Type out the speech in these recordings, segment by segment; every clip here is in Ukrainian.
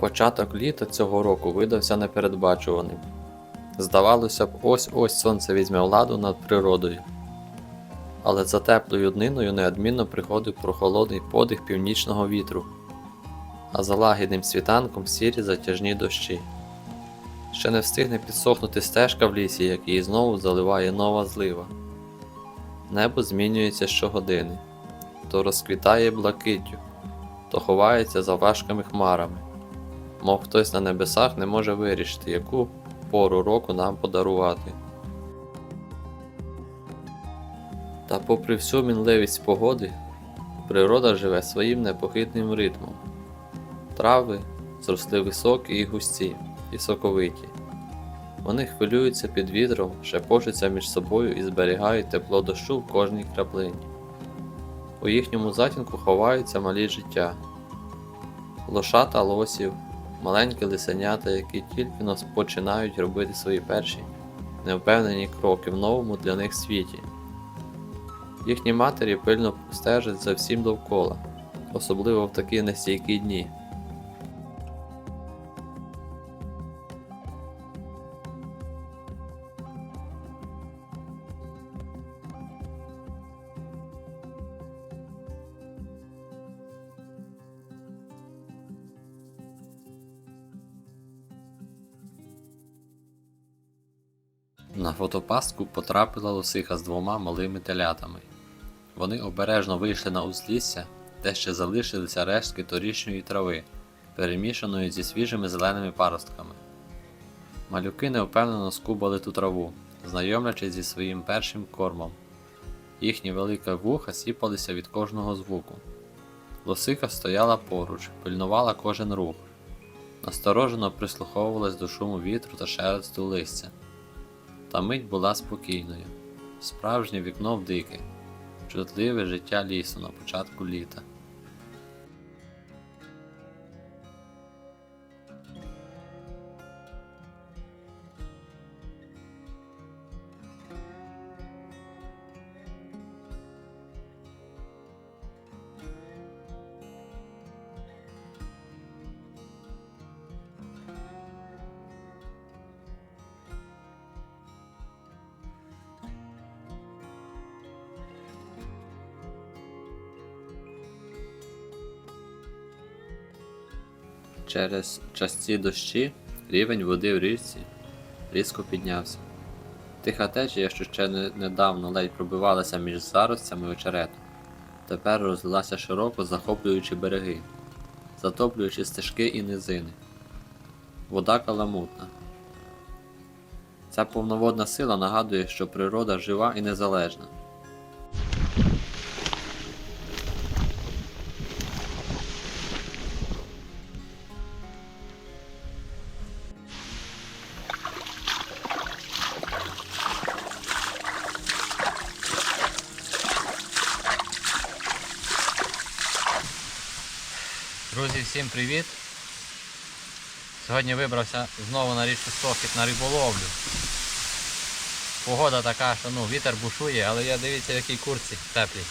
Початок літа цього року видався непередбачуваним. Здавалося б, ось-ось сонце візьме владу над природою. Але за теплою дниною неодмінно приходив прохолодний подих північного вітру, а за лагідним світанком сірі затяжні дощі. Ще не встигне підсохнути стежка в лісі, як її знову заливає нова злива. Небо змінюється щогодини, то розквітає блакиттю, то ховається за важкими хмарами, мов хтось на небесах не може вирішити, яку пору року нам подарувати. Та попри всю мінливість погоди, природа живе своїм непохитним ритмом. Трави зросли високі і густі, і соковиті. Вони хвилюються під вітром, шепочуться між собою і зберігають тепло дощу в кожній краплині. У їхньому затінку ховаються малі життя, лошата лосів, маленькі лисенята, які тільки нас починають робити свої перші невпевнені кроки в новому для них світі. Їхні матері пильно стежать за всім довкола, особливо в такі нестійкі дні. На фотопастку потрапила лосиха з двома малими телятами. Вони обережно вийшли на узлісся, де ще залишилися рештки торішньої трави, перемішаної зі свіжими зеленими паростками. Малюки невпевнено скубали ту траву, знайомлячись зі своїм першим кормом. Їхні великі вуха сіпалися від кожного звуку. Лосиха стояла поруч, пильнувала кожен рух, насторожено прислуховувалась до шуму вітру та шелесту листя. Та мить була спокійною, справжнє вікно в дике, чутливе життя лісу на початку літа. Через часті дощі рівень води в річці різко піднявся. Тиха течія, що ще недавно ледь пробивалася між заростями очерету, тепер розлилася широко, захоплюючи береги, затоплюючи стежки і низини. Вода каламутна. Ця повноводна сила нагадує, що природа жива і незалежна. Сьогодні вибрався знову на річку Сохід на риболовлю. Погода така, що ну, вітер бушує, але я дивіться в якій курці теплій.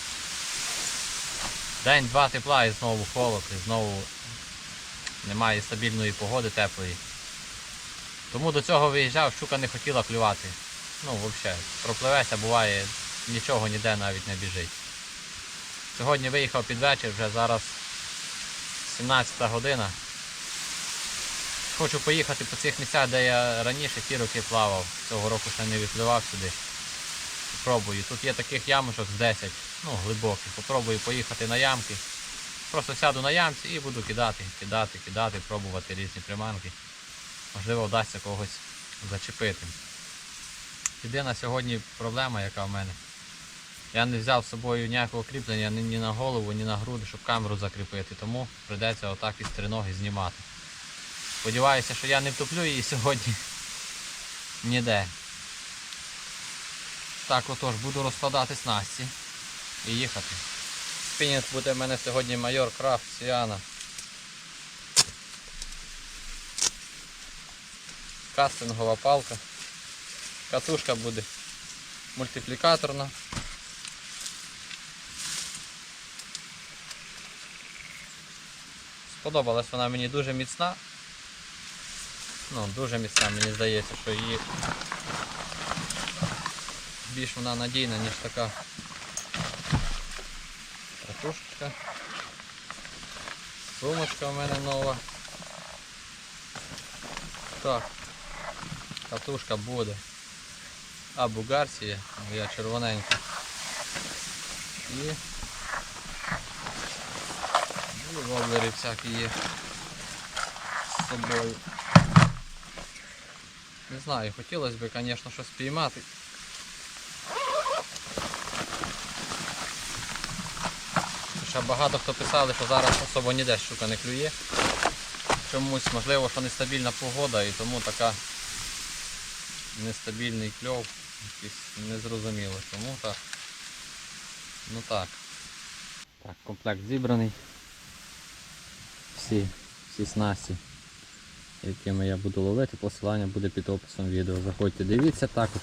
День-два тепла і знову холод, і знову немає стабільної погоди теплої. Тому до цього виїжджав, щука не хотіла клювати. Ну, взагалі, пропливеся, буває, нічого ніде навіть не біжить. Сьогодні виїхав під вечір, вже зараз 17 година. Хочу поїхати по цих місцях, де я раніше ті роки плавав. Цього року ще не відпливав сюди. Попробую. Тут є таких ямочок з 10, ну глибоких. Попробую поїхати на ямки. Просто сяду на ямці і буду кидати, кидати, кидати, пробувати різні приманки. Можливо, вдасться когось зачепити. Єдина сьогодні проблема, яка в мене. Я не взяв з собою ніякого кріплення ні на голову, ні на груди, щоб камеру закріпити, тому прийдеться отак із триноги знімати. Сподіваюся, що я не втоплю її сьогодні ніде. Так отож буду розкладати снасті і їхати. Спінінг буде в мене сьогодні майор Крафт Сіана. Кастингова палка. Катушка буде мультиплікаторна. Сподобалась вона мені дуже міцна, Ну, дуже міцна, мені здається, що її більш вона надійна, ніж така катушечка. Сумочка в мене нова. Так, катушка буде. А Бугарсія, моя червоненька. І, і воблери всякі є з собою. Не знаю, хотілося б, звісно, щось піймати. Хоча багато хто писали, що зараз особо ніде щука не клює. Чомусь, можливо, що нестабільна погода і тому така нестабільний кльов, якийсь незрозуміло. Тому так. Ну так. Так, комплект зібраний. Всі, всі снасті, якими я буду ловити, посилання буде під описом відео. Заходьте, дивіться також.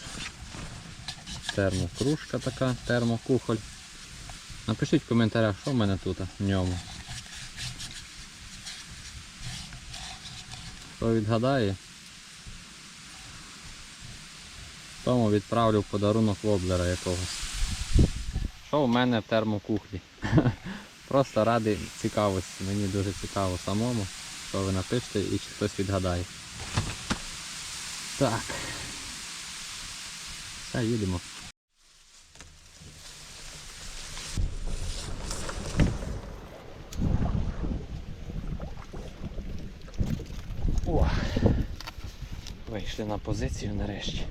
Термокружка така, термокухоль. Напишіть в коментарях, що в мене тут в ньому. Хто відгадає, тому відправлю в подарунок воблера якогось. Що в мене в термокухлі? Просто ради цікавості. Мені дуже цікаво самому, що ви напишете і чи хтось відгадає. Так. Все, їдемо. О! Вийшли на позицію нарешті.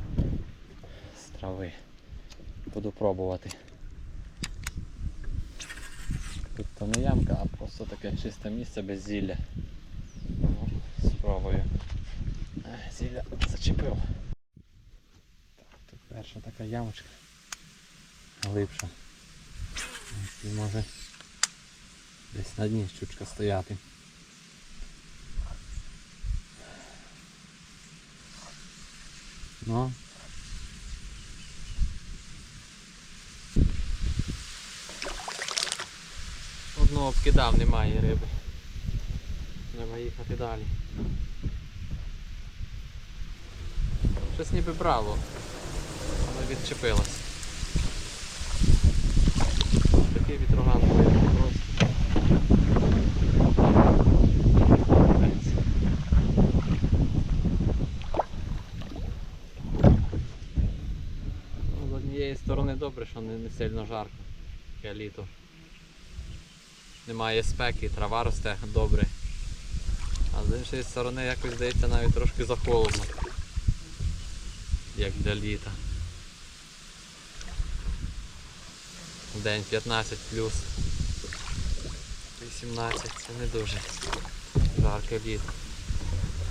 З трави. Буду пробувати. Тут то не ямка, а просто таке чисте місце без зілля. Е, Зілля зачепив. Так, тут перша така ямочка. Глибша. І може десь на дні щучка стояти. Ну. Одну обкидав, немає риби. Треба їхати далі. Щось ніби брало, але відчепилось. Такий вітроган буде просто. З однієї сторони добре, що не, не сильно жарко. Таке літо. Немає спеки, трава росте добре. А з іншої сторони якось здається навіть трошки захолодно. Як для літа. День 15 плюс 18, це не дуже жарке літо.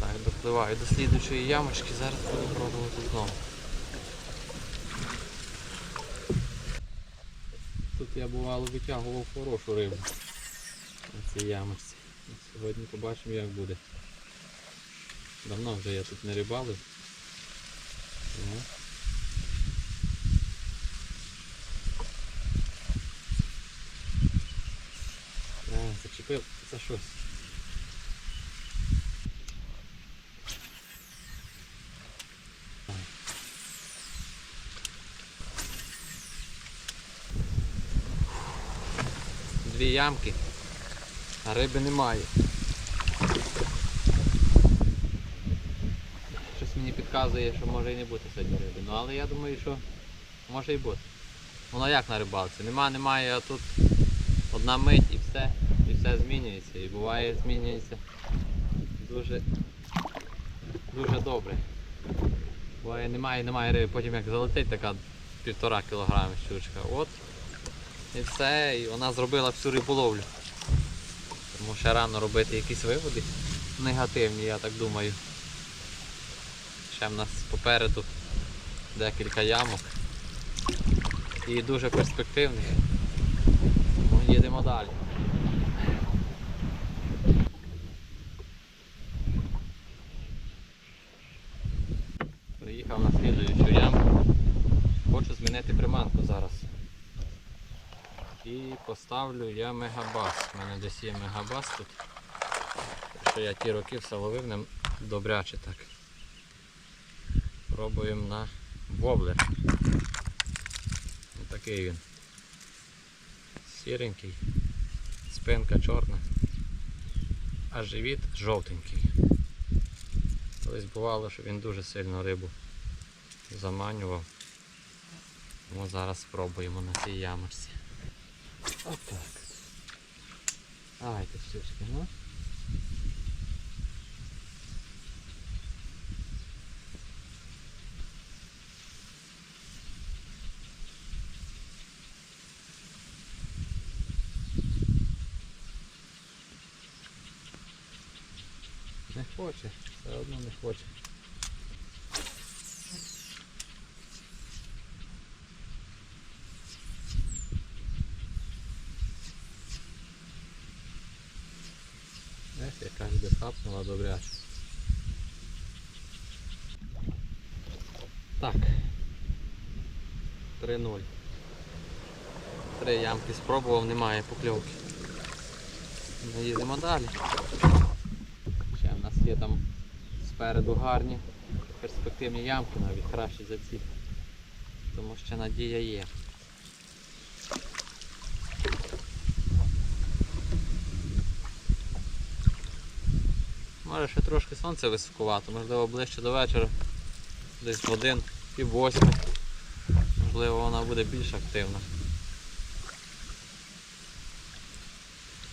Так, допливаю до слідуючої ямочки, зараз буду пробувати знову. Тут я бувало витягував хорошу рибу на цій ямочці. Сьогодні побачимо як буде. Давно вже я тут не рибалив. А, зачепив за щось. Дві ямки, а риби немає. Щось мені підказує, що може і не бути сьогодні риби. Ну але я думаю, що може і бути. Воно як на рибалці? Нема, немає, а тут одна мить і все. І все змінюється. І буває змінюється дуже дуже добре. Буває немає, немає риби, потім як залетить така півтора кілограми щучка. От. І все, і вона зробила всю риболовлю. Тому ще рано робити якісь виводи негативні, я так думаю. Ще в нас попереду декілька ямок. І дуже перспективних. Тому їдемо далі. Приїхав на слідуючу ямку. Хочу змінити приманку зараз. І поставлю я мегабас. У мене десь є мегабас тут. Що я ті роки все ловив ним добряче так. Пробуємо на воблер. Такий він. Сіренький, спинка чорна, а живіт жовтенький. Колись бувало, що він дуже сильно рибу заманював. Тому зараз спробуємо на цій ямочці. Отак. Давайте штучки, ну. Не хоче, все одно не хоче. Ех, яка ж би хапнула добряче. Так. 3-0. Три ямки спробував, немає покльовки. Ми їдемо далі. Ще в нас є там спереду гарні перспективні ямки, навіть кращі за ці. Тому що надія є. Може ще трошки сонце високувато, можливо ближче до вечора, десь в один, пів восьми. Можливо вона буде більш активна.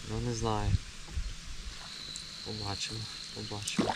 Ну не знаю. Побачимо, побачимо.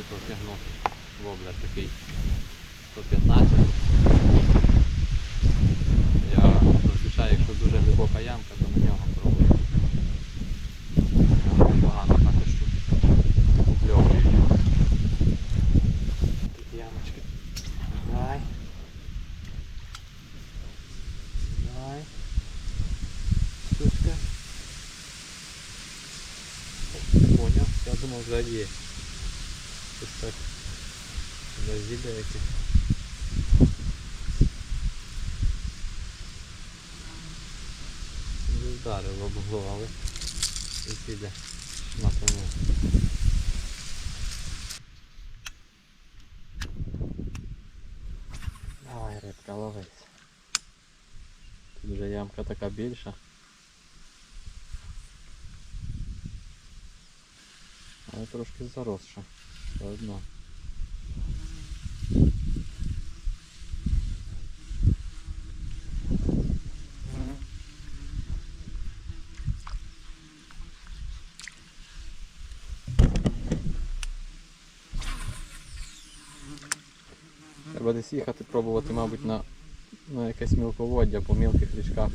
По дні протягнути воблер такий 115. Я зазвичай, якщо дуже глибока ямка, то на нього пробую. Погано також тут покльовують. Тут ямочки. Давай. Давай. Штучка. Понял. Я думав вже є. Вдарило об углу, але зазілля шматанув. Давай, рибка, ловись. Тут вже ямка така більша. Але трошки заросша. Все одно. Десь їхати пробувати, мабуть, на, на якесь мілководдя по мілких річках.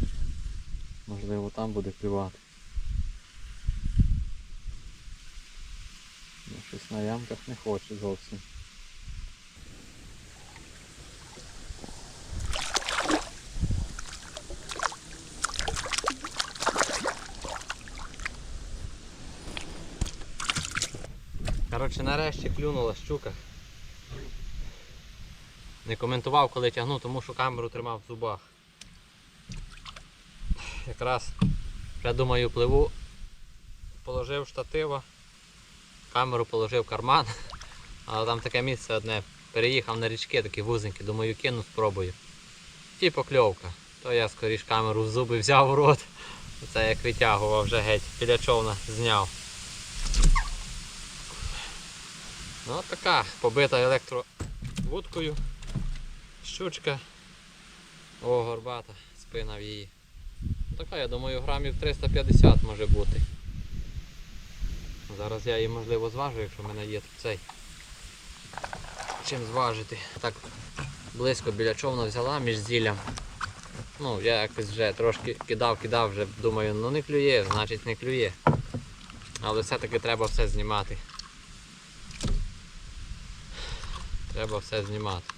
Можливо, там буде клювати. Ну, щось на ямках не хоче зовсім. Коротше, нарешті клюнула щука. Не коментував, коли тягнув, тому що камеру тримав в зубах. Якраз, я думаю, пливу, положив штатива, камеру положив в карман, але там таке місце одне. Переїхав на річки, такі вузенькі, думаю, кину, спробую. І покльовка. То я скоріш камеру в зуби взяв в рот. Це як витягував вже геть, біля човна зняв. Ну така побита електровудкою. Щучка. О, горбата, спина в її. Така, я думаю, грамів 350 може бути. Зараз я її можливо зважу, якщо в мене є цей. Чим зважити. Так близько біля човна взяла між зіллям. Ну, я якось вже трошки кидав, кидав, вже думаю, ну не клює, значить не клює. Але все-таки треба все знімати. Треба все знімати.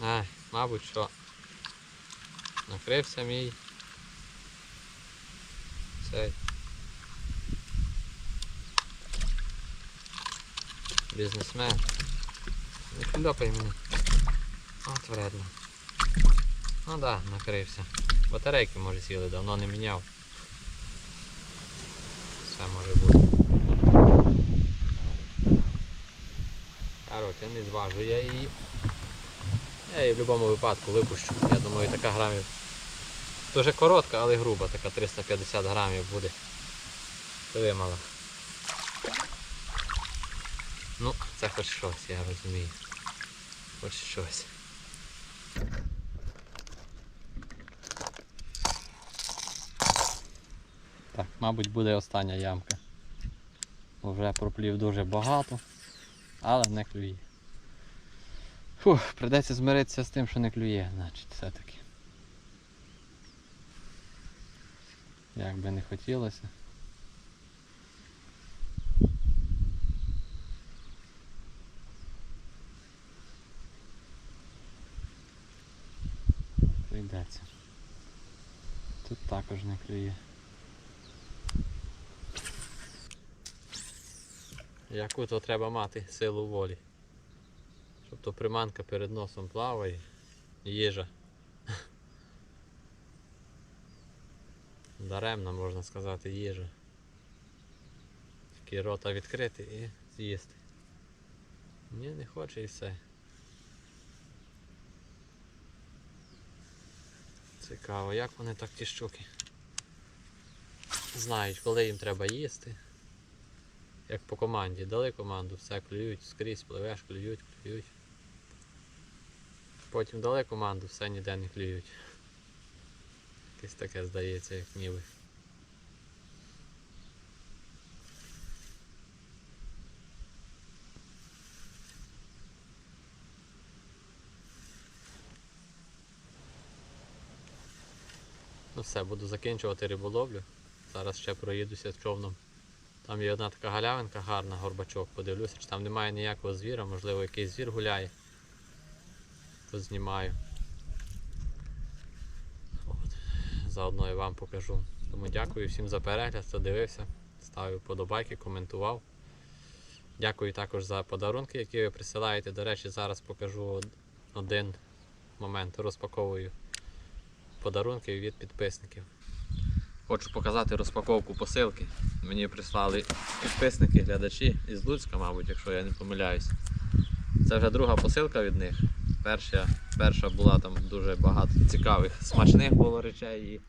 Ай, мабуть, що накрився мій цей бізнесмен. Не хльопай мені. От вредно. Ну да, накрився. Батарейки може сіли, давно не міняв. Все може бути. Короче, не зважу я її. Я її в будь-якому випадку випущу. Я думаю, така грамів. Дуже коротка, але груба, така 350 грамів буде. Вимала. Ну, це хоч щось, я розумію. Хоч щось. Так, мабуть, буде остання ямка. Вже проплів дуже багато, але не клює. Фух, придеться змиритися з тим, що не клює, значить, все-таки. Як би не хотілося. Прийдеться. Тут також не клює. Яку то треба мати силу волі. Щоб то приманка перед носом плаває, їжа. Даремно можна сказати їжа. Тільки рота відкрити і з'їсти. Ні, не хоче і все. Цікаво, як вони так ті щуки знають, коли їм треба їсти. Як по команді. Дали команду, все клюють, скрізь пливеш, клюють, клюють. Потім дали команду, все ніде не клюють. Якесь таке здається, як ніби. Ну все, буду закінчувати риболовлю. Зараз ще проїдуся з човном. Там є одна така галявинка гарна, горбачок. Подивлюся, чи там немає ніякого звіра, можливо якийсь звір гуляє. Познімаю. От. Заодно і вам покажу. Тому дякую всім за перегляд, хто дивився. Ставив подобайки, коментував. Дякую також за подарунки, які ви присилаєте. До речі, зараз покажу один момент. Розпаковую подарунки від підписників. Хочу показати розпаковку посилки. Мені прислали підписники, глядачі із Луцька, мабуть, якщо я не помиляюсь. Це вже друга посилка від них. Перша, перша була там дуже багато цікавих, смачних було речей і,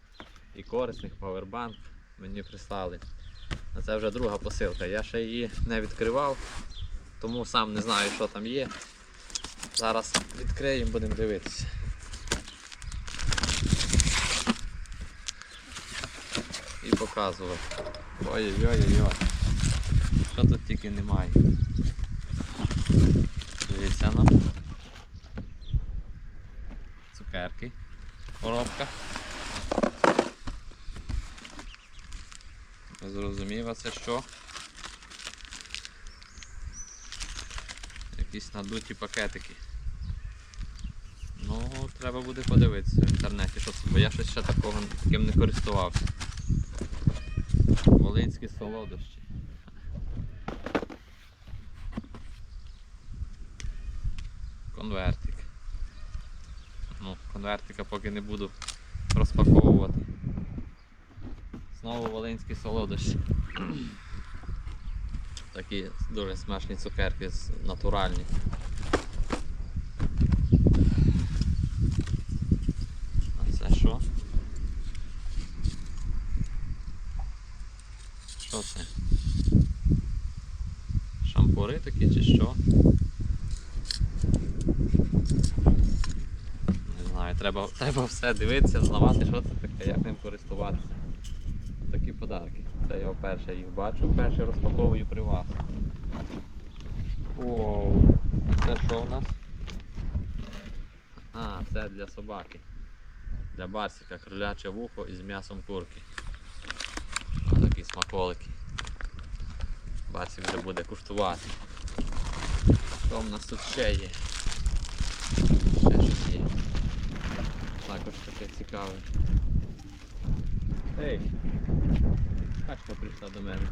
і корисних, павербанк мені прислали. А це вже друга посилка. Я ще її не відкривав, тому сам не знаю, що там є. Зараз відкриємо, будемо дивитися. і показувати. Ой-ой-ой-ой. Що тут тільки немає. Дивіться ну. Цукерки. Коробка. Зрозуміло це що? Якісь надуті пакетики. Ну, треба буде подивитися в інтернеті, що це, бо я щось ще такого таким не користувався. Волинські солодощі. Конвертик. Конвертика поки не буду розпаковувати. Знову волинські солодощі. Такі дуже смачні цукерки натуральні. А це що? Що це? Шампури такі чи що? Не знаю, треба, треба все дивитися, знавати, що це таке, як ним користуватися. Такі подарки. Це я вперше їх бачу, вперше розпаковую при вас. Оу, це що в нас? А, це для собаки. Для барсика кроляче вухо із м'ясом курки. Ось такі смаколики. Барсик вже буде куштувати. Що в нас тут ще є? Ще щось є. Також таке цікаве. Ей! Качка прийшла до мене.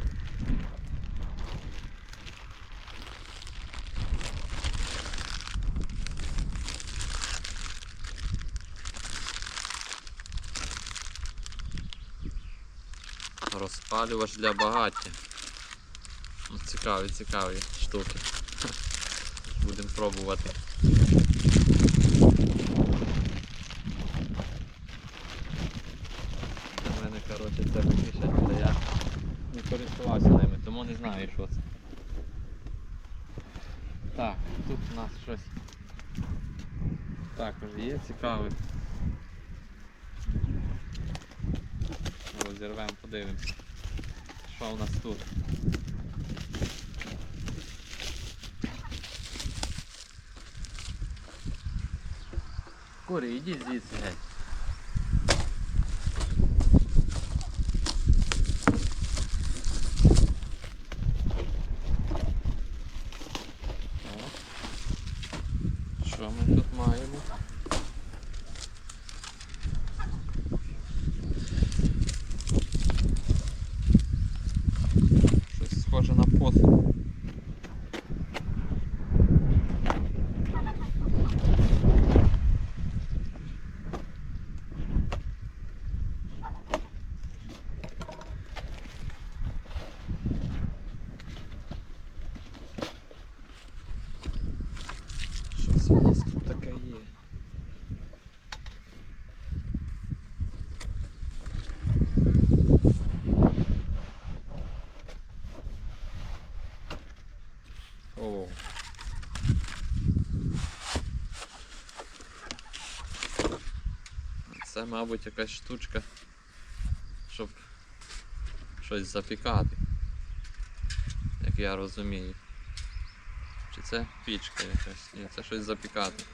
Розпалювач для багаття. Цікаві, цікаві штуки. Будемо пробувати. Для мене, коротше, це вимішать, але я не користувався ними, тому не знаю, що це. Так, тут у нас щось також є цікаве. Розірвемо, подивимося. Що у нас тут? Курі, йдіть звідси геть. О. Що ми тут маємо? Щось схоже на посуд. Щось у нас тут таке є. О. Мабуть, якась штучка, щоб щось запікати, як я розумію. Чи це пічка якась? Ні, це щось запікати.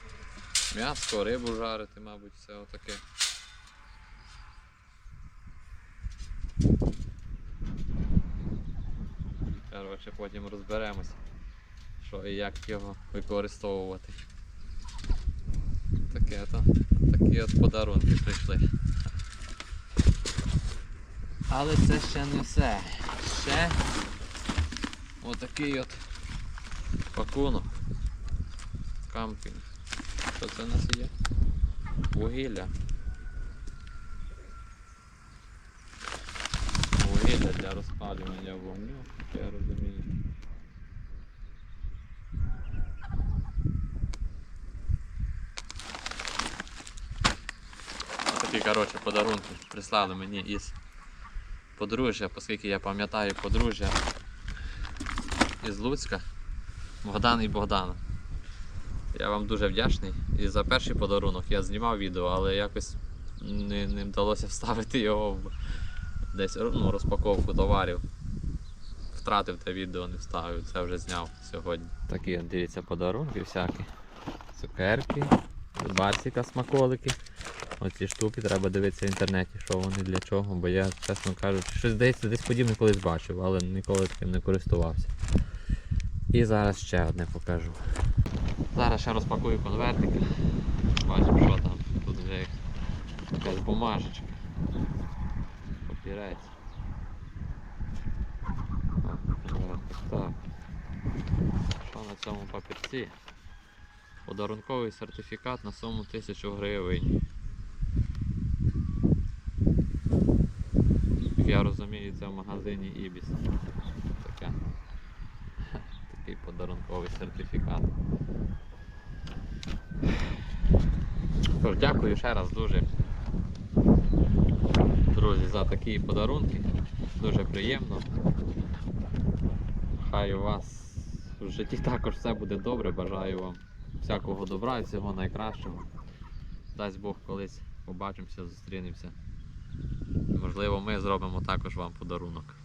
М'ясо, рибу жарити, мабуть, все отаке. Коротше, потім розберемося, що і як його використовувати. Таке то, такі от подарунки прийшли. Але це ще не все. Ще отакий от пакунок. Кампінг. Що це у нас є? Вугілля. Вугілля для розпалювання вогню, я розумію. Такі, коротше, подарунки прислали мені із подружжя, оскільки я пам'ятаю подружжя із Луцька. Богдан і Богдана. Я вам дуже вдячний. І за перший подарунок я знімав відео, але якось не, не вдалося вставити його в десь ну, розпаковку товарів. Втратив те відео, не вставив, це вже зняв сьогодні. Такі, дивіться, подарунки всякі. Цукерки, барсика, смаколики. Оці штуки треба дивитися в інтернеті, що вони для чого, бо я, чесно кажучи, щось здається, десь подібне колись бачив, але ніколи таким не користувався. І зараз ще одне покажу. Зараз ще розпакую конвертики. Бачимо, що там. Тут вже якась бумажечка. Папірець. Так. Що на цьому папірці? Подарунковий сертифікат на суму 1000 гривень. Як я це в магазині Ібіс. Таке. Такий подарунковий сертифікат. Тож, дякую ще раз дуже, друзі, за такі подарунки. Дуже приємно. Хай у вас в житті також все буде добре. Бажаю вам всякого добра і всього найкращого. Дасть Бог колись побачимося, зустрінемося. Можливо, ми зробимо також вам подарунок.